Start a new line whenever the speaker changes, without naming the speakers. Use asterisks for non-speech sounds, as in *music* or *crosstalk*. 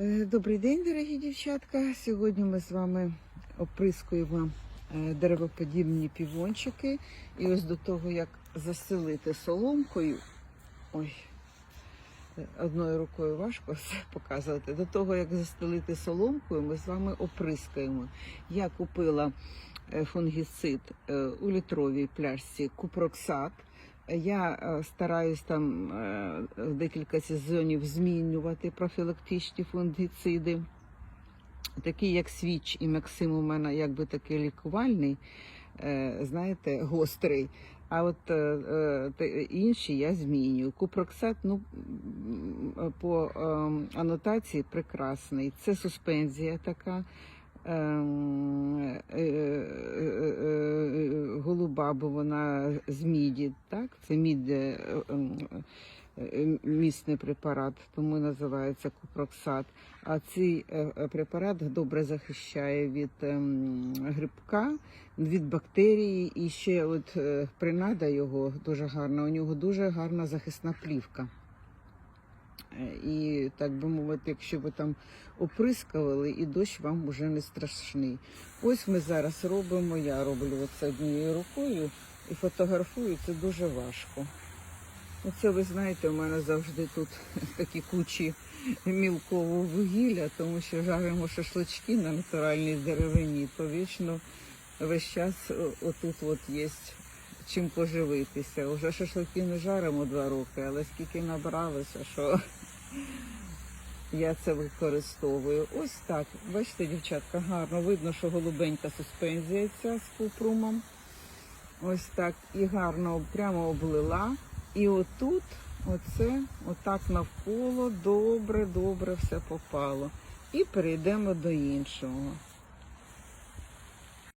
Е, Добрий день, дорогі дівчатка. Сьогодні ми з вами оприскуємо е, деревоподібні півончики. І ось до того, як заселити соломкою. Ой, одною рукою важко *laughs* все показувати. До того, як застелити соломкою, ми з вами оприскаємо. Я купила е, фунгіцид у літровій пляшці Купроксат. Я е, стараюсь там е, декілька сезонів змінювати профілактичні фунгіциди. Такі як свіч і Максим у мене якби такий лікувальний, е, знаєте, гострий. А от е, інші я змінюю. Купроксат, ну по е, анотації прекрасний. Це суспензія така. ем, е, е, бо вона з міді, так? Це мід е, ем, е, місний препарат, тому називається купроксат. А цей е, препарат добре захищає від ем, грибка, від бактерії, і ще от принада його дуже гарна. У нього дуже гарна захисна плівка. І так би мовити, якщо ви там оприскували, і дощ вам уже не страшний. Ось ми зараз робимо. Я роблю це однією рукою і фотографую. Це дуже важко. Оце ви знаєте, у мене завжди тут *laughs* такі кучі мілкового вугілля, тому що жаримо шашлички на натуральній деревині, то вічно весь час отут от є чим поживитися. Уже шашлики не жаримо два роки, але скільки набралося, що я це використовую. Ось так. Бачите, дівчатка, гарно видно, що голубенька суспензія ця з купрумом. Ось так. І гарно прямо облила. І отут, оце, отак навколо, добре, добре все попало. І перейдемо до іншого.